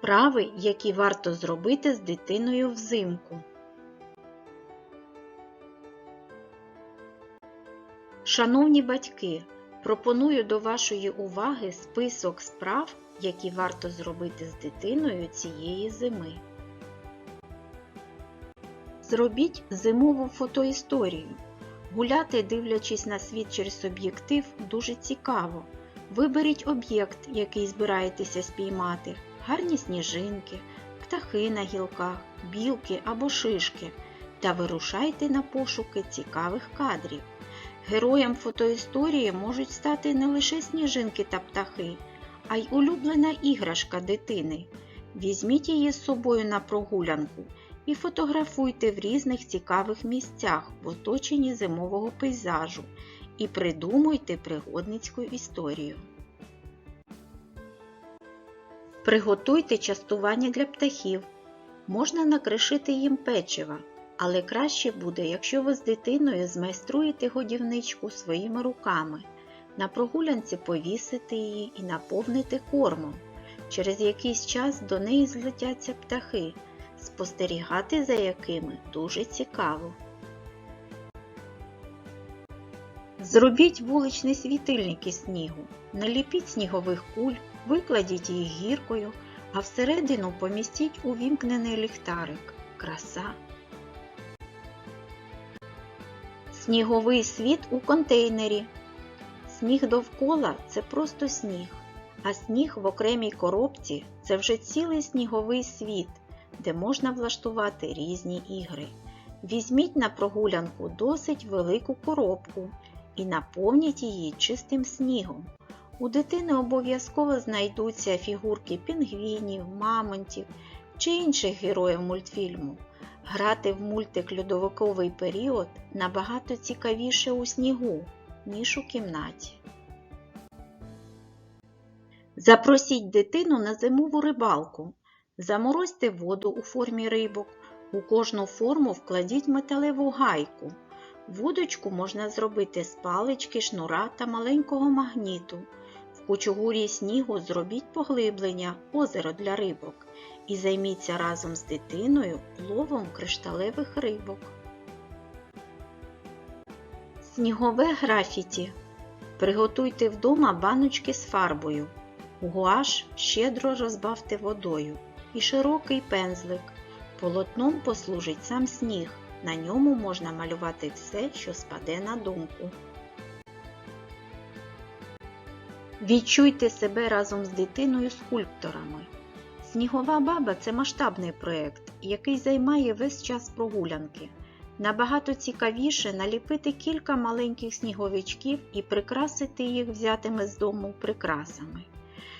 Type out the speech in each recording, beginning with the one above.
Справи, які варто зробити з дитиною взимку. Шановні батьки, пропоную до вашої уваги список справ, які варто зробити з дитиною цієї зими. Зробіть зимову фотоісторію. Гуляти, дивлячись на світ через об'єктив, дуже цікаво. Виберіть об'єкт, який збираєтеся спіймати, гарні сніжинки, птахи на гілках, білки або шишки та вирушайте на пошуки цікавих кадрів. Героям фотоісторії можуть стати не лише сніжинки та птахи, а й улюблена іграшка дитини. Візьміть її з собою на прогулянку і фотографуйте в різних цікавих місцях в оточенні зимового пейзажу і придумуйте пригодницьку історію. Приготуйте частування для птахів. Можна накришити їм печива, але краще буде, якщо ви з дитиною змайструєте годівничку своїми руками. На прогулянці повісити її і наповнити кормом. Через якийсь час до неї злетяться птахи, спостерігати за якими дуже цікаво. Зробіть вуличний світильник із снігу, наліпіть снігових куль, викладіть їх гіркою, а всередину помістіть увімкнений ліхтарик. Краса. Сніговий світ у контейнері. Сніг довкола це просто сніг, а сніг в окремій коробці це вже цілий сніговий світ, де можна влаштувати різні ігри. Візьміть на прогулянку досить велику коробку і наповніть її чистим снігом. У дитини обов'язково знайдуться фігурки пінгвінів, мамонтів чи інших героїв мультфільму. Грати в мультик льодовиковий період набагато цікавіше у снігу, ніж у кімнаті. Запросіть дитину на зимову рибалку. Заморозьте воду у формі рибок. У кожну форму вкладіть металеву гайку. Вудочку можна зробити з палички, шнура та маленького магніту. В кучугурі снігу зробіть поглиблення, озеро для рибок і займіться разом з дитиною ловом кришталевих рибок. Снігове графіті. Приготуйте вдома баночки з фарбою. Гуаш щедро розбавте водою і широкий пензлик. Полотном послужить сам сніг. На ньому можна малювати все, що спаде на думку. Відчуйте себе разом з дитиною скульпторами. Снігова баба це масштабний проєкт, який займає весь час прогулянки. Набагато цікавіше наліпити кілька маленьких сніговичків і прикрасити їх взятими з дому прикрасами.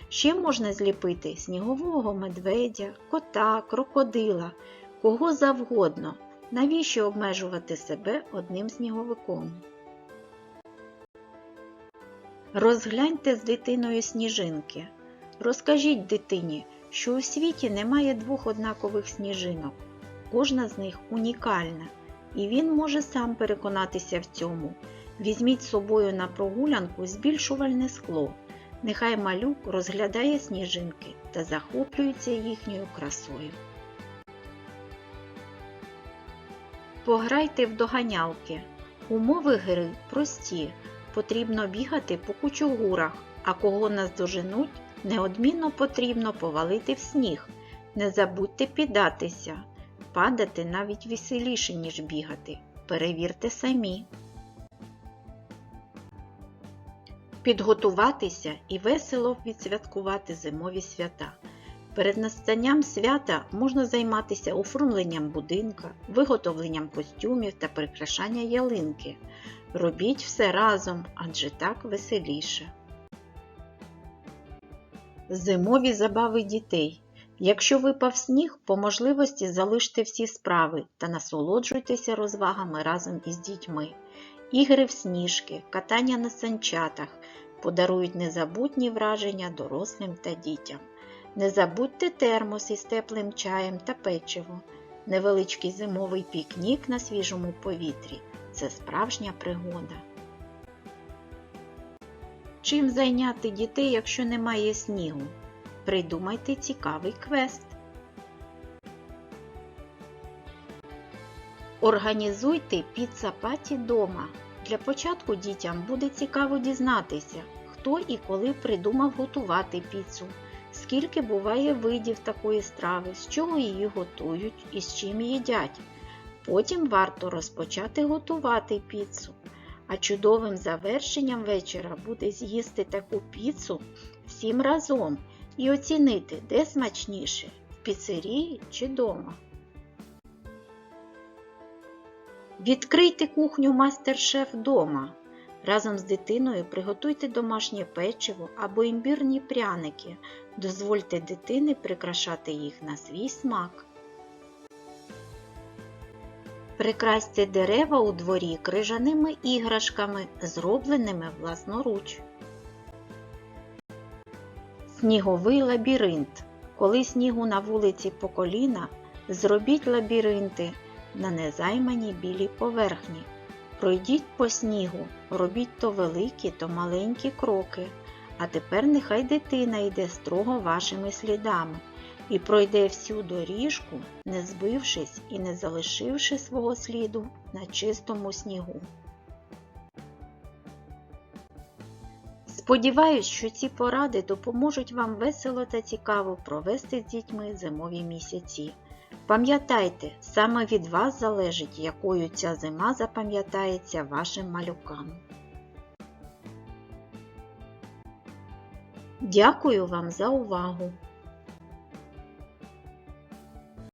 Ще можна зліпити снігового медведя, кота, крокодила, кого завгодно. Навіщо обмежувати себе одним сніговиком? Розгляньте з дитиною сніжинки. Розкажіть дитині, що у світі немає двох однакових сніжинок. Кожна з них унікальна, і він може сам переконатися в цьому. Візьміть з собою на прогулянку збільшувальне скло. Нехай малюк розглядає сніжинки та захоплюється їхньою красою. Пограйте в доганялки. Умови гри прості. Потрібно бігати по кучугурах, а кого наздоженуть, неодмінно потрібно повалити в сніг. Не забудьте піддатися. Падати навіть веселіше, ніж бігати. Перевірте самі. Підготуватися і весело відсвяткувати зимові свята. Перед настанням свята можна займатися оформленням будинка, виготовленням костюмів та прикрашання ялинки. Робіть все разом, адже так веселіше. Зимові забави дітей. Якщо випав сніг, по можливості залиште всі справи та насолоджуйтеся розвагами разом із дітьми. Ігри в сніжки, катання на санчатах подарують незабутні враження дорослим та дітям. Не забудьте термос із теплим чаєм та печиво. Невеличкий зимовий пікнік на свіжому повітрі це справжня пригода. Чим зайняти дітей, якщо немає снігу? Придумайте цікавий квест. Організуйте піца-паті дома. Для початку дітям буде цікаво дізнатися, хто і коли придумав готувати піцу, скільки буває видів такої страви, з чого її готують і з чим їдять. Потім варто розпочати готувати піцу. А чудовим завершенням вечора буде з'їсти таку піцу всім разом і оцінити, де смачніше в піцерії чи дома. Відкрийте кухню мастер-шеф. Разом з дитиною приготуйте домашнє печиво або імбірні пряники. Дозвольте дитині прикрашати їх на свій смак. Прикрасьте дерева у дворі крижаними іграшками, зробленими власноруч. Сніговий лабіринт. Коли снігу на вулиці по коліна, зробіть лабіринти на незайманій білій поверхні. Пройдіть по снігу, робіть то великі, то маленькі кроки. А тепер нехай дитина йде строго вашими слідами і пройде всю доріжку, не збившись і не залишивши свого сліду на чистому снігу. Сподіваюсь, що ці поради допоможуть вам весело та цікаво провести з дітьми зимові місяці. Пам'ятайте, саме від вас залежить, якою ця зима запам'ятається вашим малюкам. Дякую вам за увагу!